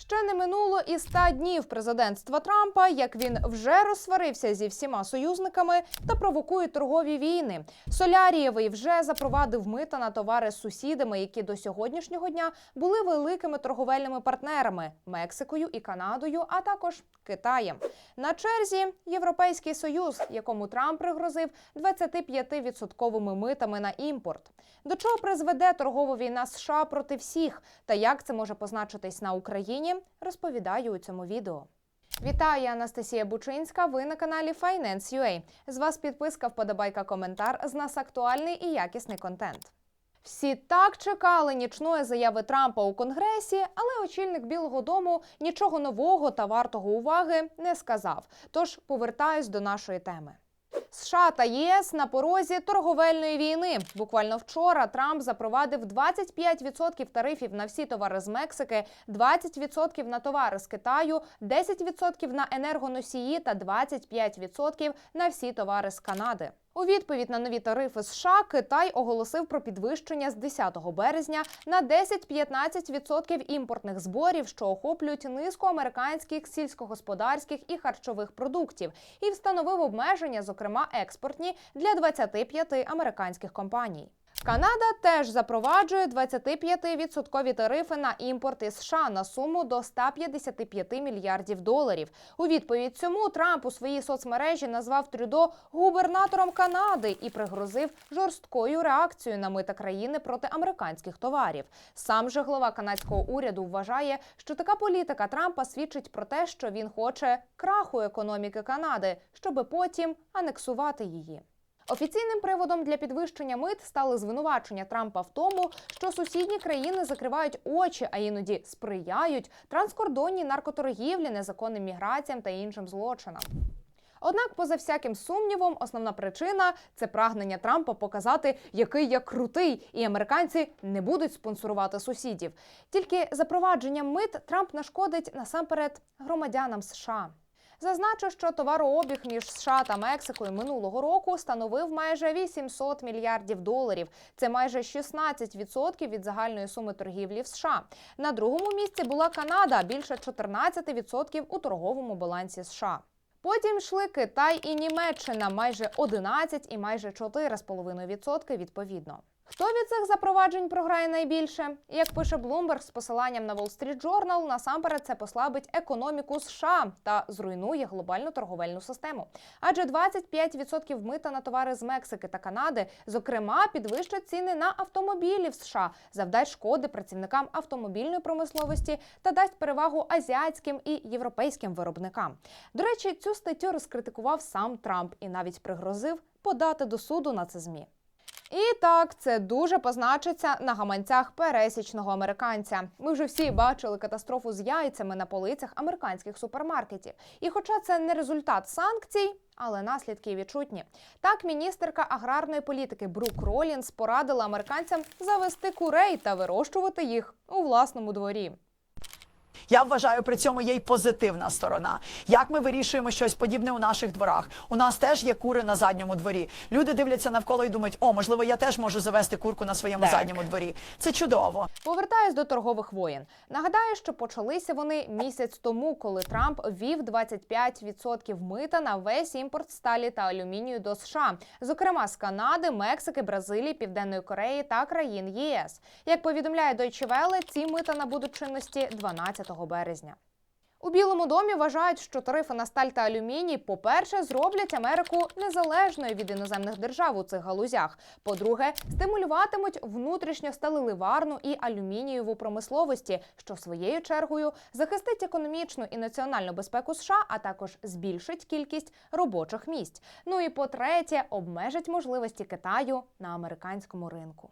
Ще не минуло і 100 днів президентства Трампа, як він вже розсварився зі всіма союзниками та провокує торгові війни. Солярієвий вже запровадив мита на товари з сусідами, які до сьогоднішнього дня були великими торговельними партнерами Мексикою і Канадою, а також Китаєм. На черзі Європейський Союз, якому Трамп пригрозив 25-відсотковими митами на імпорт. До чого призведе торгова війна США проти всіх, та як це може позначитись на Україні, розповідаю у цьому відео. Вітаю, я Анастасія Бучинська. Ви на каналі Finance.ua. З вас підписка, вподобайка, коментар. З нас актуальний і якісний контент. Всі так чекали нічної заяви Трампа у Конгресі, але очільник Білого Дому нічого нового та вартого уваги не сказав. Тож повертаюсь до нашої теми. США та ЄС на порозі торговельної війни. Буквально вчора Трамп запровадив 25% тарифів на всі товари з Мексики, 20% на товари з Китаю, 10% на енергоносії та 25% на всі товари з Канади. У відповідь на нові тарифи США Китай оголосив про підвищення з 10 березня на 10-15% імпортних зборів, що охоплюють низку американських сільськогосподарських і харчових продуктів, і встановив обмеження, зокрема експортні, для 25 американських компаній. Канада теж запроваджує 25% тарифи на імпорт із США на суму до 155 мільярдів доларів. У відповідь цьому Трамп у своїй соцмережі назвав Трюдо губернатором Канади і пригрозив жорсткою реакцією на мита країни проти американських товарів. Сам же глава канадського уряду вважає, що така політика Трампа свідчить про те, що він хоче краху економіки Канади, щоби потім анексувати її. Офіційним приводом для підвищення мит стали звинувачення Трампа в тому, що сусідні країни закривають очі, а іноді сприяють транскордонній наркоторгівлі, незаконним міграціям та іншим злочинам. Однак, поза всяким сумнівом, основна причина це прагнення Трампа показати, який я крутий, і американці не будуть спонсорувати сусідів. Тільки запровадженням мит Трамп нашкодить насамперед громадянам США. Зазначу, що товарообіг між США та Мексикою минулого року становив майже 800 мільярдів доларів. Це майже 16% від загальної суми торгівлі в США. На другому місці була Канада більше 14% у торговому балансі США. Потім йшли Китай і Німеччина майже 11 і майже 4,5% відповідно. Хто від цих запроваджень програє найбільше? Як пише Bloomberg з посиланням на Wall Street Journal, насамперед це послабить економіку США та зруйнує глобальну торговельну систему. Адже 25% мита на товари з Мексики та Канади, зокрема, підвищать ціни на автомобілі в США, завдасть шкоди працівникам автомобільної промисловості та дасть перевагу азіатським і європейським виробникам. До речі, цю статтю розкритикував сам Трамп і навіть пригрозив подати до суду на це змі. І так, це дуже позначиться на гаманцях пересічного американця. Ми вже всі бачили катастрофу з яйцями на полицях американських супермаркетів. І хоча це не результат санкцій, але наслідки відчутні. Так, міністерка аграрної політики Брук Ролінс порадила американцям завести курей та вирощувати їх у власному дворі. Я вважаю, при цьому є й позитивна сторона. Як ми вирішуємо щось подібне у наших дворах? У нас теж є кури на задньому дворі. Люди дивляться навколо і думають, о, можливо, я теж можу завести курку на своєму Так. задньому дворі. Це чудово. Повертаюсь до торгових воєн. Нагадаю, що почалися вони місяць тому, коли Трамп ввів 25% мита на весь імпорт сталі та алюмінію до США, зокрема з Канади, Мексики, Бразилії, Південної Кореї та країн ЄС. Як повідомляє Deutsche Welle, ці мита набудуть чинності 12 березня. У Білому домі вважають, що тарифи на сталь та алюміній, по-перше, зроблять Америку незалежною від іноземних держав у цих галузях. По-друге, стимулюватимуть внутрішньо сталеливарну і алюмінієву промисловості, що своєю чергою захистить економічну і національну безпеку США, а також збільшить кількість робочих місць. Ну і по-третє, обмежить можливості Китаю на американському ринку.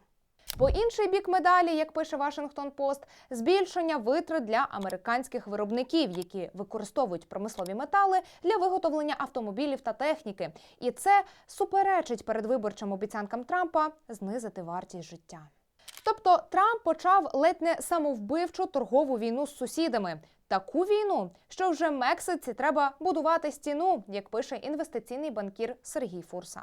По інший бік медалі, як пише Вашингтон Пост, збільшення витрат для американських виробників, які використовують промислові метали для виготовлення автомобілів та техніки. І це суперечить передвиборчим обіцянкам Трампа знизити вартість життя. Тобто Трамп почав ледь не самовбивчу торгову війну з сусідами. Таку війну, що вже Мексиці треба будувати стіну, як пише інвестиційний банкір Сергій Фурса.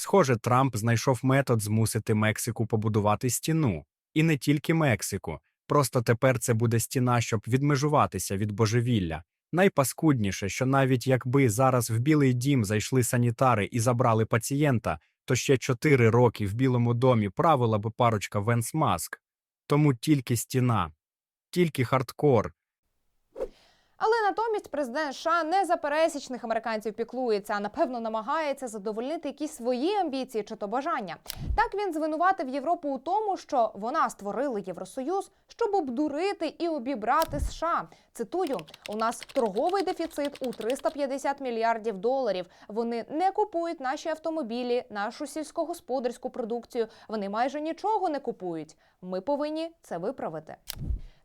Схоже, Трамп знайшов метод змусити Мексику побудувати стіну. І не тільки Мексику. Просто тепер це буде стіна, щоб відмежуватися від божевілля. Найпаскудніше, що навіть якби зараз в Білий дім зайшли санітари і забрали пацієнта, то ще чотири роки в Білому домі правила би парочка Венс Маск. Тому тільки стіна, тільки хардкор, Але натомість президент США не за пересічних американців піклується, а напевно намагається задовольнити якісь свої амбіції чи то бажання. Так він звинуватив Європу у тому, що вона створила Євросоюз, щоб обдурити і обібрати США. Цитую: у нас торговий дефіцит у 350 мільярдів доларів. Вони не купують наші автомобілі, нашу сільськогосподарську продукцію. Вони майже нічого не купують. Ми повинні це виправити.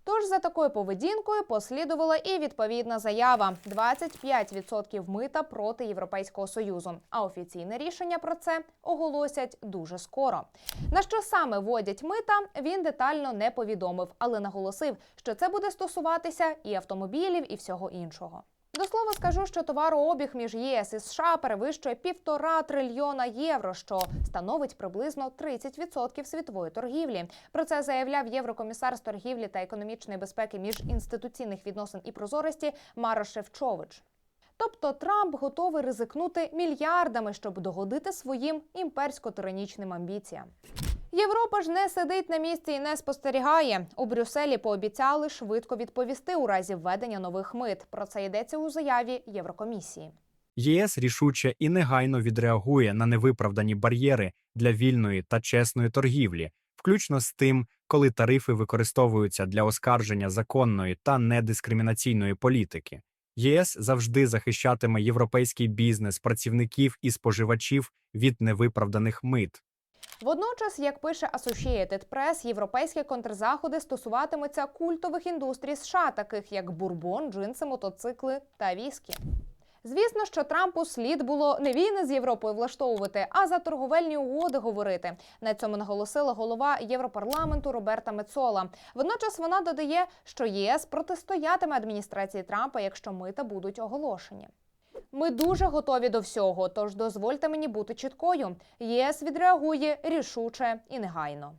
Тож за такою поведінкою послідувала і відповідна заява: 25% мита проти Європейського союзу. А офіційне рішення про це оголосять дуже скоро. На що саме вводять мита, він детально не повідомив, але наголосив, що це буде стосуватися і автомобілів, і всього іншого. До слова скажу, що товарообіг між ЄС і США перевищує півтора трильйона євро, що становить приблизно 30% світової торгівлі. Про це заявляв єврокомісар з торгівлі та економічної безпеки міжінституційних відносин і прозорості Маро Шевчович. Тобто Трамп готовий ризикнути мільярдами, щоб догодити своїм імперсько-тиранічним амбіціям. Європа ж не сидить на місці і не спостерігає. У Брюсселі пообіцяли швидко відповісти у разі введення нових мит. Про це йдеться у заяві Єврокомісії. ЄС рішуче і негайно відреагує на невиправдані бар'єри для вільної та чесної торгівлі, включно з тим, коли тарифи використовуються для оскарження законної та недискримінаційної політики. ЄС завжди захищатиме європейський бізнес, працівників і споживачів від невиправданих мит. Водночас, як пише Associated Press, європейські контрзаходи стосуватимуться культових індустрій США, таких як бурбон, джинси, мотоцикли та віскі. Звісно, що Трампу слід було не війни з Європою влаштовувати, а за торговельні угоди говорити. На цьому наголосила голова Європарламенту Роберта Мецола. Водночас вона додає, що ЄС протистоятиме адміністрації Трампа, якщо мита будуть оголошені. Ми дуже готові до всього, тож дозвольте мені бути чіткою. ЄС відреагує рішуче і негайно.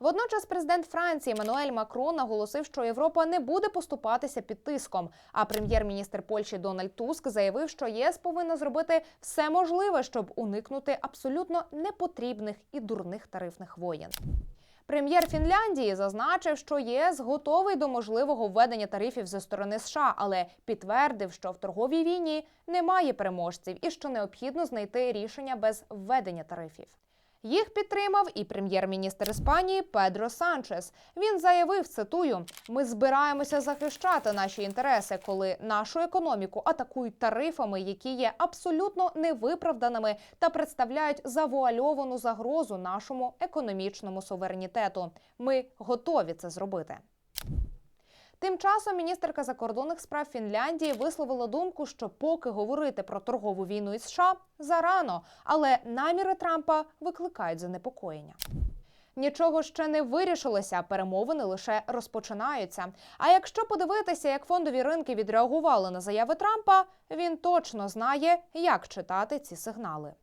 Водночас президент Франції Еммануель Макрон наголосив, що Європа не буде поступатися під тиском. А прем'єр-міністр Польщі Дональд Туск заявив, що ЄС повинна зробити все можливе, щоб уникнути абсолютно непотрібних і дурних тарифних воєн. Прем'єр Фінляндії зазначив, що ЄС готовий до можливого введення тарифів зі сторони США, але підтвердив, що в торговій війні немає переможців і що необхідно знайти рішення без введення тарифів. Їх підтримав і прем'єр-міністр Іспанії Педро Санчес. Він заявив, цитую: ми збираємося захищати наші інтереси, коли нашу економіку атакують тарифами, які є абсолютно невиправданими та представляють завуальовану загрозу нашому економічному суверенітету. Ми готові це зробити. Тим часом міністерка закордонних справ Фінляндії висловила думку, що поки говорити про торгову війну із США зарано, але наміри Трампа викликають занепокоєння. Нічого ще не вирішилося, перемовини лише розпочинаються. А якщо подивитися, як фондові ринки відреагували на заяви Трампа, він точно знає, як читати ці сигнали.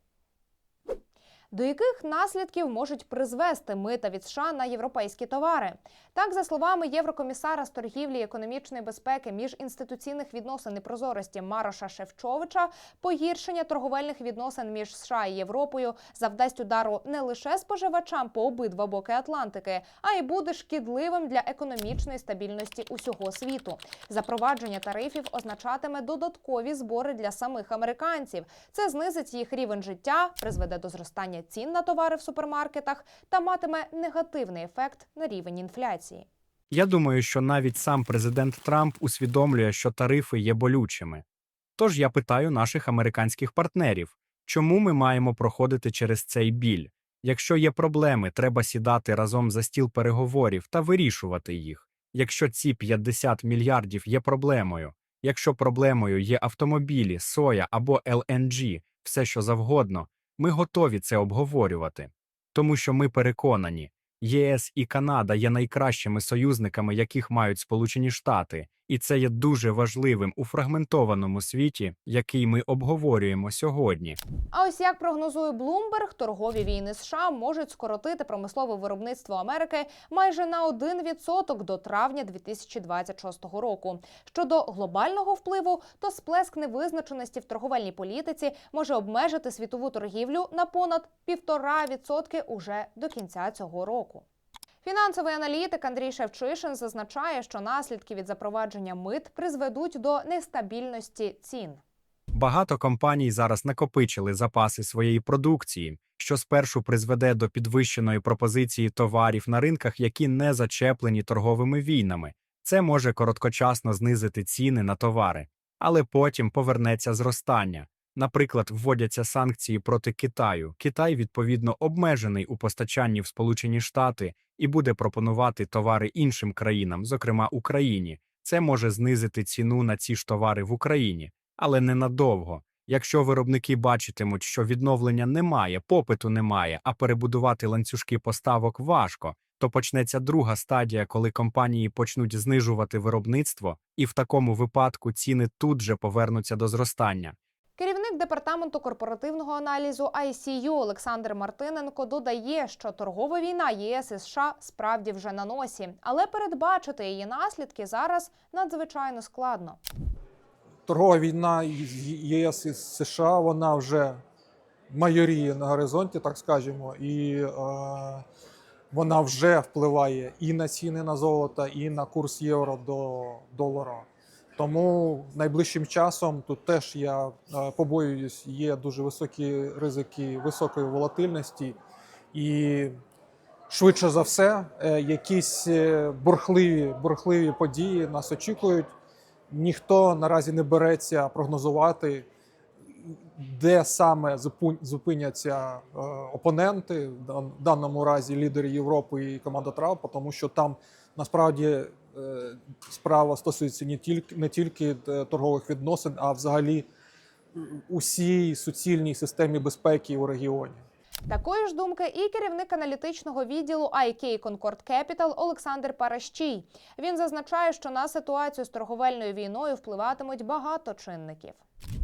До яких наслідків можуть призвести мита від США на європейські товари? Так, за словами єврокомісара з торгівлі економічної безпеки міжінституційних відносин і прозорості Мароша Шевчовича, погіршення торговельних відносин між США і Європою завдасть удару не лише споживачам по обидва боки Атлантики, а й буде шкідливим для економічної стабільності усього світу. Запровадження тарифів означатиме додаткові збори для самих американців. Це знизить їх рівень життя, призведе до зростання цін на товари в супермаркетах та матиме негативний ефект на рівень інфляції. Я думаю, що навіть сам президент Трамп усвідомлює, що тарифи є болючими. Тож я питаю наших американських партнерів, чому ми маємо проходити через цей біль? Якщо є проблеми, треба сідати разом за стіл переговорів та вирішувати їх. Якщо ці 50 мільярдів є проблемою, якщо проблемою є автомобілі, соя або LNG, все що завгодно, ми готові це обговорювати. Тому що ми переконані, ЄС і Канада є найкращими союзниками, яких мають Сполучені Штати, І це є дуже важливим у фрагментованому світі, який ми обговорюємо сьогодні. А ось як прогнозує Bloomberg, торгові війни США можуть скоротити промислове виробництво Америки майже на 1% до травня 2026 року. Щодо глобального впливу, то сплеск невизначеності в торговельній політиці може обмежити світову торгівлю на понад 1,5% уже до кінця цього року. Фінансовий аналітик Андрій Шевчишин зазначає, що наслідки від запровадження мит призведуть до нестабільності цін. Багато компаній зараз накопичили запаси своєї продукції, що спершу призведе до підвищеної пропозиції товарів на ринках, які не зачеплені торговими війнами. Це може короткочасно знизити ціни на товари, але потім повернеться зростання. Наприклад, вводяться санкції проти Китаю. Китай відповідно обмежений у постачанні в Сполучені Штати і буде пропонувати товари іншим країнам, зокрема Україні. Це може знизити ціну на ці ж товари в Україні, але ненадовго. Якщо виробники бачитимуть, що відновлення немає, попиту немає, а перебудувати ланцюжки поставок важко, то почнеться друга стадія, коли компанії почнуть знижувати виробництво, і в такому випадку ціни тут же повернуться до зростання. Керівник департаменту корпоративного аналізу ICU Олександр Мартиненко додає, що торгова війна єС і США справді вже на носі, але передбачити її наслідки зараз надзвичайно складно. торгова війна ЄС і США вона вже майоріє на горизонті, так скажемо, і е, вона вже впливає і на ціни на золото, і на курс євро до долара. Тому найближчим часом тут теж я е, побоююсь, є дуже високі ризики високої волатильності, і швидше за все, е, якісь е, бурхливі, бурхливі події нас очікують. Ніхто наразі не береться прогнозувати, де саме зупиняться опоненти, в даному разі лідери Європи і команда Трампа, тому що там насправді справа стосується не тільки не тільки е, торгових відносин, а взагалі усій суцільній системі безпеки у регіоні. Такої ж думки і керівник аналітичного відділу IK Concord Capital Олександр Паращій. Він зазначає, що на ситуацію з торговельною війною впливатимуть багато чинників.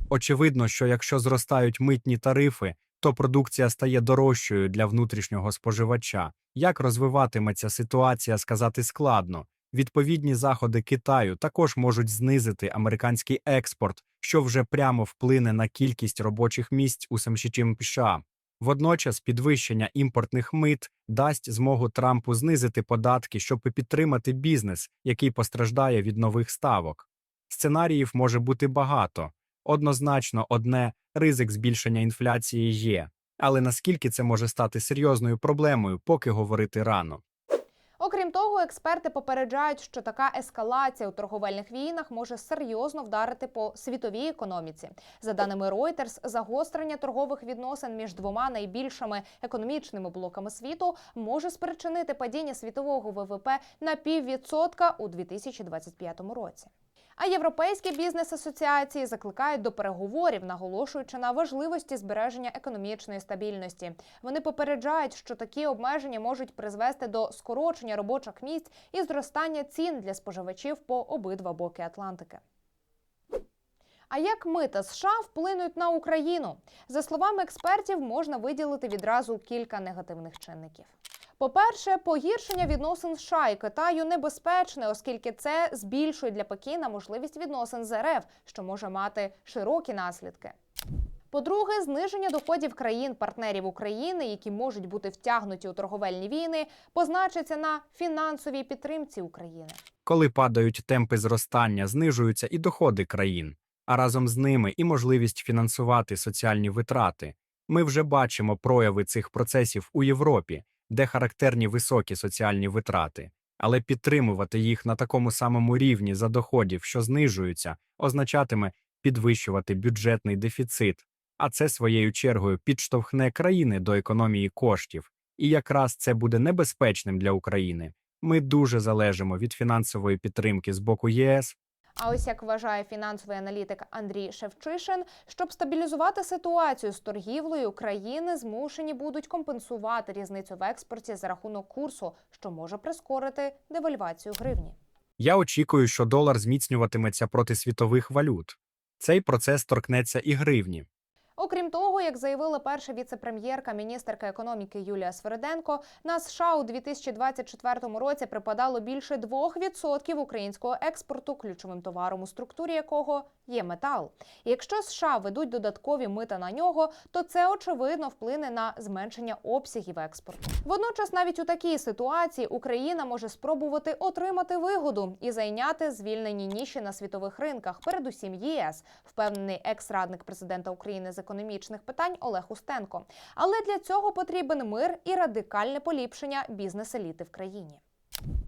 Очевидно, що якщо зростають митні тарифи, то продукція стає дорожчою для внутрішнього споживача. Як розвиватиметься ситуація, сказати складно. Відповідні заходи Китаю також можуть знизити американський експорт, що вже прямо вплине на кількість робочих місць у США. Водночас підвищення імпортних мит дасть змогу Трампу знизити податки, щоб підтримати бізнес, який постраждає від нових ставок. Сценаріїв може бути багато. Однозначно, одне ризик збільшення інфляції є, але наскільки це може стати серйозною проблемою, поки говорити рано. Того, експерти попереджають, що така ескалація у торговельних війнах може серйозно вдарити по світовій економіці. За даними Reuters, загострення торгових відносин між двома найбільшими економічними блоками світу може спричинити падіння світового ВВП на піввідсотка у 2025 році. А європейські бізнес-асоціації закликають до переговорів, наголошуючи на важливості збереження економічної стабільності. Вони попереджають, що такі обмеження можуть призвести до скорочення робочих місць і зростання цін для споживачів по обидва боки Атлантики. А як мита США вплинуть на Україну? За словами експертів, можна виділити відразу кілька негативних чинників. По-перше, погіршення відносин США і Китаю небезпечне, оскільки це збільшує для Пекіна можливість відносин з РФ, що може мати широкі наслідки. По-друге, зниження доходів країн-партнерів України, які можуть бути втягнуті у торговельні війни, позначиться на фінансовій підтримці України. Коли падають темпи зростання, знижуються і доходи країн, а разом з ними і можливість фінансувати соціальні витрати. Ми вже бачимо прояви цих процесів у Європі, де характерні високі соціальні витрати, але підтримувати їх на такому самому рівні за доходів, що знижуються, означатиме підвищувати бюджетний дефіцит, а це своєю чергою підштовхне країни до економії коштів. І якраз це буде небезпечним для України. Ми дуже залежимо від фінансової підтримки з боку ЄС. А ось як вважає фінансовий аналітик Андрій Шевчишин, щоб стабілізувати ситуацію з торгівлею, країни змушені будуть компенсувати різницю в експорті за рахунок курсу, що може прискорити девальвацію гривні. Я очікую, що долар зміцнюватиметься проти світових валют. Цей процес торкнеться і гривні. Окрім того, як заявила перша віце-прем'єрка, міністерка економіки Юлія Свериденко, на США у 2024 році припадало більше 2% українського експорту, ключовим товаром у структурі якого є метал. Якщо США ведуть додаткові мита на нього, то це очевидно вплине на зменшення обсягів експорту. Водночас, навіть у такій ситуації Україна може спробувати отримати вигоду і зайняти звільнені ніші на світових ринках, передусім ЄС, впевнений екс-радник президента України з економічних питань Олег Устенко. Але для цього потрібен мир і радикальне поліпшення бізнес-еліти в країні.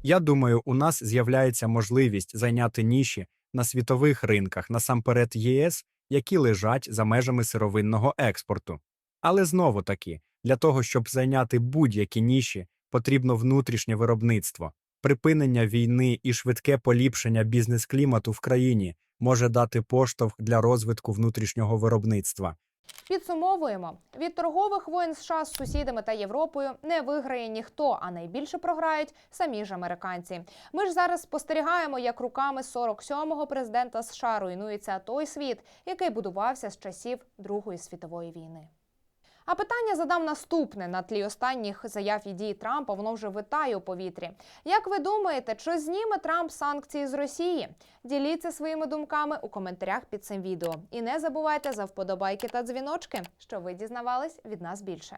Я думаю, у нас з'являється можливість зайняти ніші на світових ринках, насамперед ЄС, які лежать за межами сировинного експорту. Але знову таки, для того, щоб зайняти будь-які ніші, потрібно внутрішнє виробництво. Припинення війни і швидке поліпшення бізнес-клімату в країні може дати поштовх для розвитку внутрішнього виробництва. Підсумовуємо від торгових воєн США з сусідами та Європою не виграє ніхто, а найбільше програють самі ж американці. Ми ж зараз спостерігаємо, як руками 47-го президента США руйнується той світ, який будувався з часів Другої світової війни. А питання задам наступне на тлі останніх заяв і дій Трампа. Воно вже витає у повітрі. Як ви думаєте, чи зніме Трамп санкції з Росії? Діліться своїми думками у коментарях під цим відео. І не забувайте за вподобайки та дзвіночки, що ви дізнавались від нас більше.